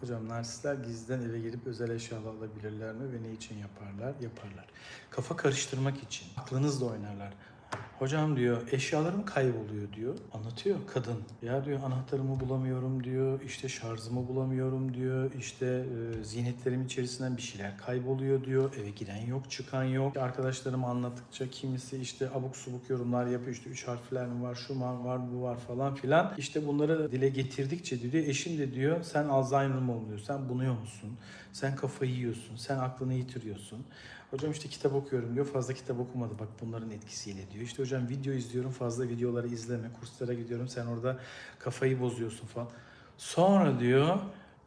Hocam narsistler gizliden eve gelip özel eşyalar alabilirler mi ve ne için yaparlar? Yaparlar. Kafa karıştırmak için. Aklınızla oynarlar. Hocam diyor eşyalarım kayboluyor diyor. Anlatıyor kadın. Ya diyor anahtarımı bulamıyorum diyor. İşte şarjımı bulamıyorum diyor. İşte e, ziynetlerim içerisinden bir şeyler kayboluyor diyor. Eve giren yok çıkan yok. Arkadaşlarım anlattıkça kimisi işte abuk subuk yorumlar yapıyor. İşte üç harfler mi var şu mu var bu var falan filan. İşte bunları dile getirdikçe diyor eşim de diyor sen Alzheimer mı oluyor? Sen bunuyor musun? Sen kafayı yiyorsun. Sen aklını yitiriyorsun. Hocam işte kitap okuyorum diyor. Fazla kitap okumadı bak bunların etkisiyle diyor. İşte hocam video izliyorum. Fazla videoları izleme. Kurslara gidiyorum. Sen orada kafayı bozuyorsun falan. Sonra diyor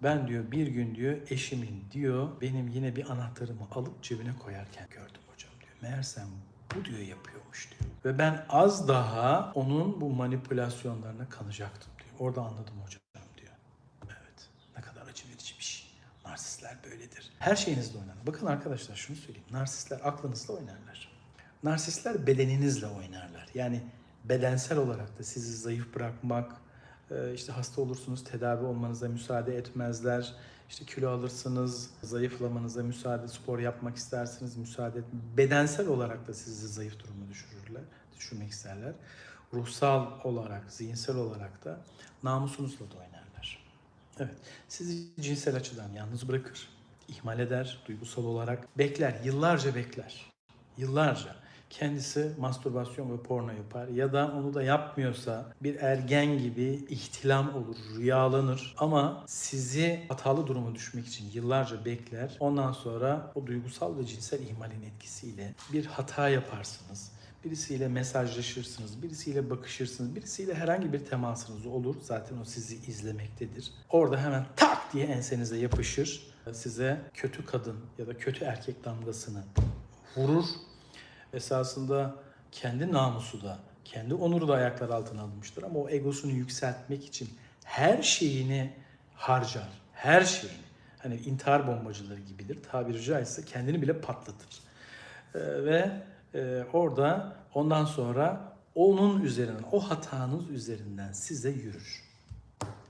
ben diyor bir gün diyor eşimin diyor benim yine bir anahtarımı alıp cebine koyarken gördüm hocam diyor. Meğersem bu diyor yapıyormuş diyor. Ve ben az daha onun bu manipülasyonlarına kanacaktım diyor. Orada anladım hocam diyor. Evet. Ne kadar acı verici bir şey. Narsistler böyledir. Her şeyinizle oynar. Bakın arkadaşlar şunu söyleyeyim. Narsistler aklınızla oynarlar. Narsistler bedeninizle oynarlar. Yani bedensel olarak da sizi zayıf bırakmak, e, işte hasta olursunuz tedavi olmanıza müsaade etmezler. İşte kilo alırsınız, zayıflamanıza müsaade, spor yapmak istersiniz, müsaade et. Bedensel olarak da sizi zayıf duruma düşürürler, düşürmek isterler. Ruhsal olarak, zihinsel olarak da namusunuzla da oynarlar. Evet, sizi cinsel açıdan yalnız bırakır, ihmal eder, duygusal olarak bekler, yıllarca bekler. Yıllarca kendisi mastürbasyon ve porno yapar ya da onu da yapmıyorsa bir ergen gibi ihtilam olur, rüyalanır ama sizi hatalı duruma düşmek için yıllarca bekler. Ondan sonra o duygusal ve cinsel ihmalin etkisiyle bir hata yaparsınız. Birisiyle mesajlaşırsınız, birisiyle bakışırsınız, birisiyle herhangi bir temasınız olur. Zaten o sizi izlemektedir. Orada hemen tak diye ensenize yapışır. Size kötü kadın ya da kötü erkek damgasını vurur. Esasında kendi namusu da, kendi onuru da ayaklar altına alınmıştır. Ama o egosunu yükseltmek için her şeyini harcar. Her şeyini. Hani intihar bombacıları gibidir. Tabiri caizse kendini bile patlatır. Ee, ve e, orada ondan sonra onun üzerinden, o hatanız üzerinden size yürür.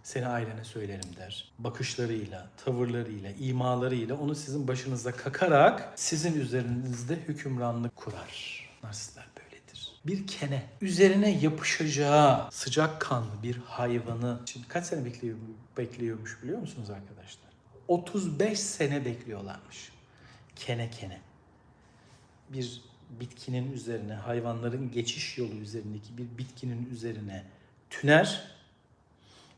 Seni ailene söylerim der. Bakışlarıyla, tavırlarıyla, imalarıyla onu sizin başınıza kakarak sizin üzerinizde hükümranlık kurar. Narsistler böyledir. Bir kene üzerine yapışacağı sıcak kanlı bir hayvanı için kaç sene bekliyor, bekliyormuş biliyor musunuz arkadaşlar? 35 sene bekliyorlarmış. Kene kene bir bitkinin üzerine, hayvanların geçiş yolu üzerindeki bir bitkinin üzerine tüner.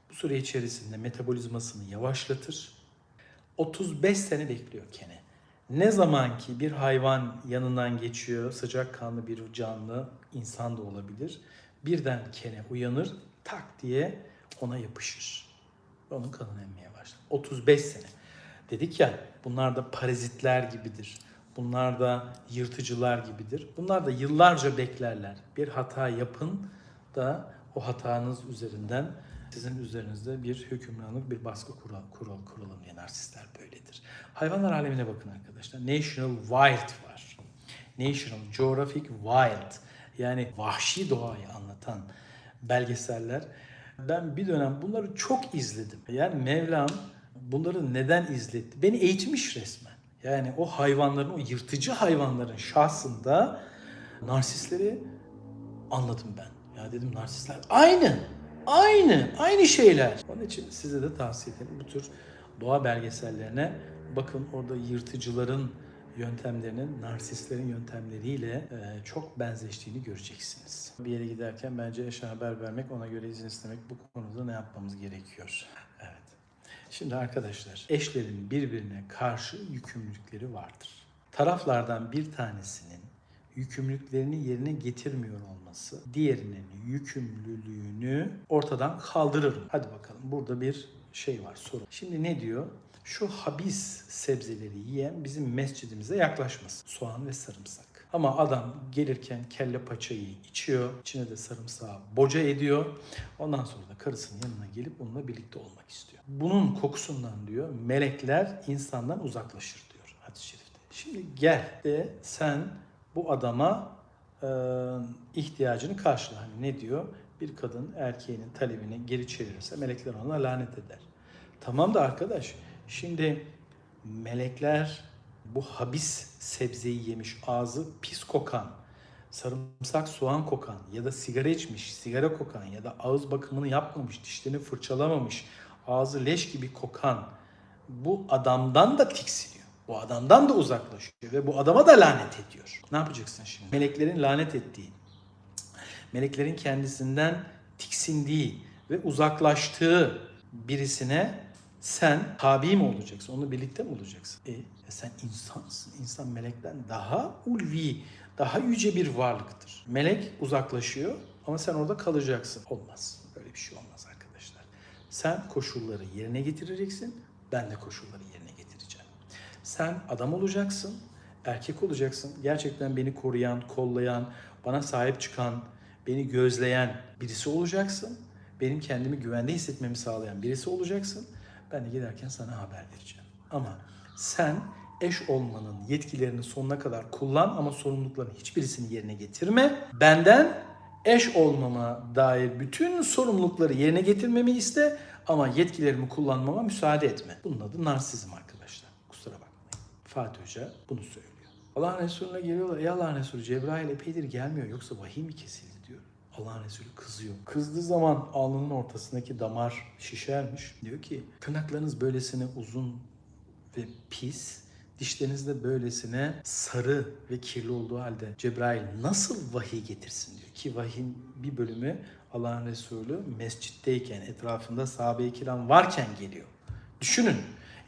Bu süre içerisinde metabolizmasını yavaşlatır. 35 sene bekliyor kene. Ne zaman ki bir hayvan yanından geçiyor, sıcakkanlı bir canlı, insan da olabilir. Birden kene uyanır, tak diye ona yapışır. Onun kanını emmeye başlar. 35 sene. Dedik ya bunlar da parazitler gibidir. Bunlar da yırtıcılar gibidir. Bunlar da yıllarca beklerler. Bir hata yapın da o hatanız üzerinden sizin üzerinizde bir hükümranlık, bir baskı kural, kural kuralım diye narsistler böyledir. Hayvanlar alemine bakın arkadaşlar. National Wild var. National Geographic Wild. Yani vahşi doğayı anlatan belgeseller. Ben bir dönem bunları çok izledim. Yani Mevlam bunları neden izletti? Beni eğitmiş resmen. Yani o hayvanların, o yırtıcı hayvanların şahsında narsistleri anladım ben. Ya dedim narsistler aynı, aynı, aynı şeyler. Onun için size de tavsiye ederim bu tür doğa belgesellerine bakın orada yırtıcıların yöntemlerinin narsistlerin yöntemleriyle e, çok benzeştiğini göreceksiniz. Bir yere giderken bence eşe haber vermek, ona göre izin istemek bu konuda ne yapmamız gerekiyor? Evet. Şimdi arkadaşlar eşlerin birbirine karşı yükümlülükleri vardır. Taraflardan bir tanesinin yükümlülüklerini yerine getirmiyor olması diğerinin yükümlülüğünü ortadan kaldırır. Hadi bakalım burada bir şey var soru. Şimdi ne diyor? Şu habis sebzeleri yiyen bizim mescidimize yaklaşmasın. Soğan ve sarımsak. Ama adam gelirken kelle paçayı içiyor. içine de sarımsağı boca ediyor. Ondan sonra da karısının yanına gelip onunla birlikte olmak istiyor. Bunun kokusundan diyor melekler insandan uzaklaşır diyor hadis-i şerifte. Şimdi gel de sen bu adama e, ihtiyacını karşıla. Hani ne diyor? Bir kadın erkeğinin talebini geri çevirirse melekler ona lanet eder. Tamam da arkadaş Şimdi melekler bu habis sebzeyi yemiş, ağzı pis kokan, sarımsak soğan kokan ya da sigara içmiş, sigara kokan ya da ağız bakımını yapmamış, dişlerini fırçalamamış, ağzı leş gibi kokan bu adamdan da tiksiniyor. Bu adamdan da uzaklaşıyor ve bu adama da lanet ediyor. Ne yapacaksın şimdi? Meleklerin lanet ettiği, meleklerin kendisinden tiksindiği ve uzaklaştığı birisine sen tabi mi olacaksın? Onunla birlikte mi olacaksın? E, sen insansın. İnsan melekten daha ulvi, daha yüce bir varlıktır. Melek uzaklaşıyor ama sen orada kalacaksın. Olmaz. Böyle bir şey olmaz arkadaşlar. Sen koşulları yerine getireceksin. Ben de koşulları yerine getireceğim. Sen adam olacaksın, erkek olacaksın. Gerçekten beni koruyan, kollayan, bana sahip çıkan, beni gözleyen birisi olacaksın. Benim kendimi güvende hissetmemi sağlayan birisi olacaksın. Ben de giderken sana haber vereceğim. Ama sen eş olmanın yetkilerini sonuna kadar kullan ama sorumlulukların hiçbirisini yerine getirme. Benden eş olmama dair bütün sorumlulukları yerine getirmemi iste ama yetkilerimi kullanmama müsaade etme. Bunun adı narsizm arkadaşlar. Kusura bakmayın. Fatih Hoca bunu söylüyor. Allah'ın Resulüne geliyorlar. Ey Allah'ın Resulü Cebrail epeydir gelmiyor yoksa vahiy mi kesildi diyor. Allah'ın Resulü kızıyor. Kızdığı zaman alnının ortasındaki damar şişermiş. Diyor ki tırnaklarınız böylesine uzun ve pis, dişleriniz de böylesine sarı ve kirli olduğu halde Cebrail nasıl vahiy getirsin diyor. Ki vahyin bir bölümü Allah'ın Resulü mescitteyken, etrafında sahabe-i kiram varken geliyor. Düşünün.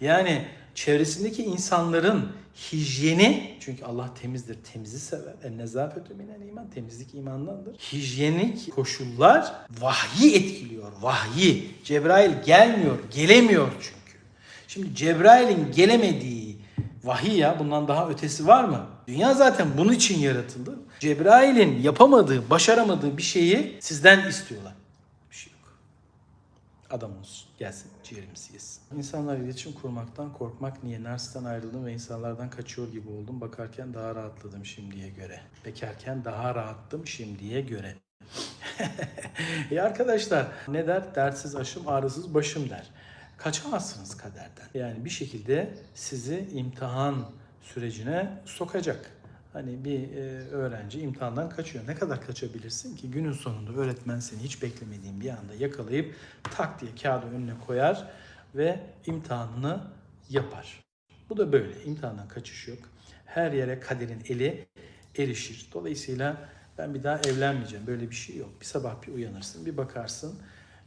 Yani çevresindeki insanların hijyeni çünkü Allah temizdir, temizi sever. En nezafetü minel iman, temizlik imandandır. Hijyenik koşullar vahyi etkiliyor, vahyi. Cebrail gelmiyor, gelemiyor çünkü. Şimdi Cebrail'in gelemediği vahiy ya bundan daha ötesi var mı? Dünya zaten bunun için yaratıldı. Cebrail'in yapamadığı, başaramadığı bir şeyi sizden istiyorlar. Bir şey yok. Adam olsun. Gelsin ciğerimizi yesin. İnsanlarla iletişim kurmaktan korkmak niye? Narsisten ayrıldım ve insanlardan kaçıyor gibi oldum. Bakarken daha rahatladım şimdiye göre. Bekarken daha rahattım şimdiye göre. ya arkadaşlar ne der? Dertsiz aşım ağrısız başım der. Kaçamazsınız kaderden. Yani bir şekilde sizi imtihan sürecine sokacak. Hani bir e, öğrenci imtihandan kaçıyor. Ne kadar kaçabilirsin ki? Günün sonunda öğretmen seni hiç beklemediğin bir anda yakalayıp tak diye kağıdı önüne koyar ve imtihanını yapar. Bu da böyle. İmtihandan kaçış yok. Her yere kaderin eli erişir. Dolayısıyla ben bir daha evlenmeyeceğim. Böyle bir şey yok. Bir sabah bir uyanırsın, bir bakarsın.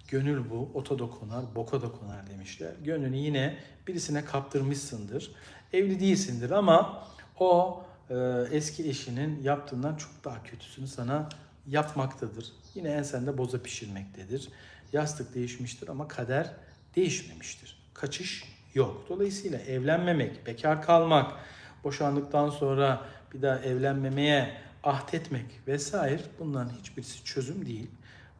Gönül bu, ota da konar, boka da konar demişler. Gönlünü yine birisine kaptırmışsındır. Evli değilsindir ama o e, eski eşinin yaptığından çok daha kötüsünü sana yapmaktadır. Yine ensende boza pişirmektedir. Yastık değişmiştir ama kader değişmemiştir. Kaçış yok. Dolayısıyla evlenmemek, bekar kalmak, boşandıktan sonra bir daha evlenmemeye ahdetmek vesaire bunların hiçbirisi çözüm değil.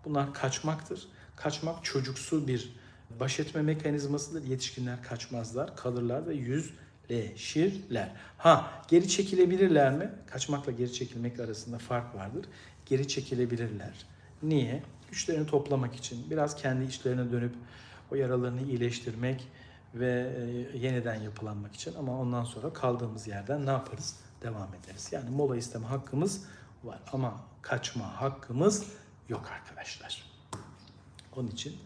Bunlar kaçmaktır. Kaçmak çocuksu bir baş etme mekanizmasıdır. Yetişkinler kaçmazlar, kalırlar ve yüzleşirler. Ha geri çekilebilirler mi? Kaçmakla geri çekilmek arasında fark vardır. Geri çekilebilirler. Niye? Güçlerini toplamak için, biraz kendi içlerine dönüp o yaralarını iyileştirmek ve e, yeniden yapılanmak için ama ondan sonra kaldığımız yerden ne yaparız? Devam ederiz. Yani mola isteme hakkımız var ama kaçma hakkımız yok arkadaşlar. Onun için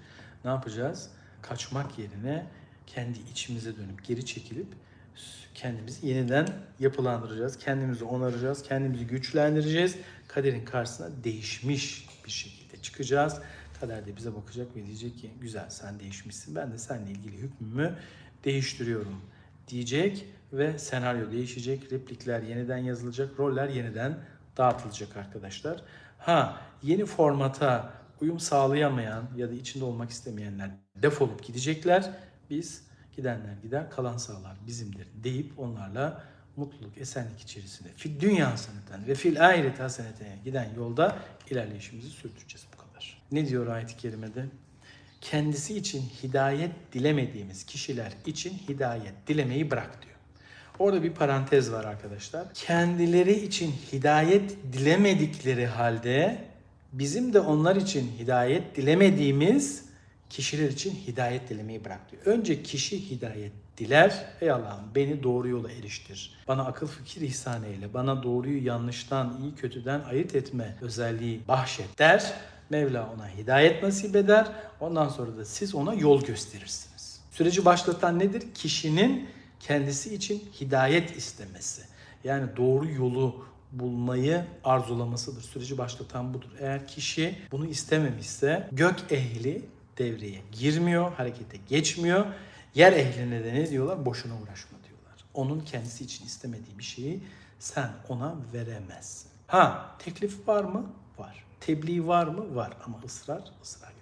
ne yapacağız? Kaçmak yerine kendi içimize dönüp geri çekilip kendimizi yeniden yapılandıracağız. Kendimizi onaracağız. Kendimizi güçlendireceğiz. Kaderin karşısına değişmiş bir şekilde çıkacağız. Kader de bize bakacak ve diyecek ki güzel sen değişmişsin. Ben de seninle ilgili hükmümü değiştiriyorum diyecek ve senaryo değişecek. Replikler yeniden yazılacak. Roller yeniden dağıtılacak arkadaşlar. Ha yeni formata uyum sağlayamayan ya da içinde olmak istemeyenler defolup gidecekler. Biz gidenler gider, kalan sağlar bizimdir deyip onlarla mutluluk, esenlik içerisinde fil dünya haseneten ve fil ahiret hasenetine giden yolda ilerleyişimizi sürdüreceğiz bu kadar. Ne diyor ayet-i kerimede? Kendisi için hidayet dilemediğimiz kişiler için hidayet dilemeyi bırak diyor. Orada bir parantez var arkadaşlar. Kendileri için hidayet dilemedikleri halde bizim de onlar için hidayet dilemediğimiz kişiler için hidayet dilemeyi bırak diyor. Önce kişi hidayet diler. Ey Allah'ım beni doğru yola eriştir. Bana akıl fikir ihsan eyle. Bana doğruyu yanlıştan, iyi kötüden ayırt etme özelliği bahşet der. Mevla ona hidayet nasip eder. Ondan sonra da siz ona yol gösterirsiniz. Süreci başlatan nedir? Kişinin kendisi için hidayet istemesi. Yani doğru yolu bulmayı arzulamasıdır. Süreci başlatan budur. Eğer kişi bunu istememişse gök ehli devreye girmiyor, harekete geçmiyor. Yer ehline ne diyorlar? Boşuna uğraşma diyorlar. Onun kendisi için istemediği bir şeyi sen ona veremezsin. Ha, teklif var mı? Var. Tebliğ var mı? Var. Ama ısrar, ısrar.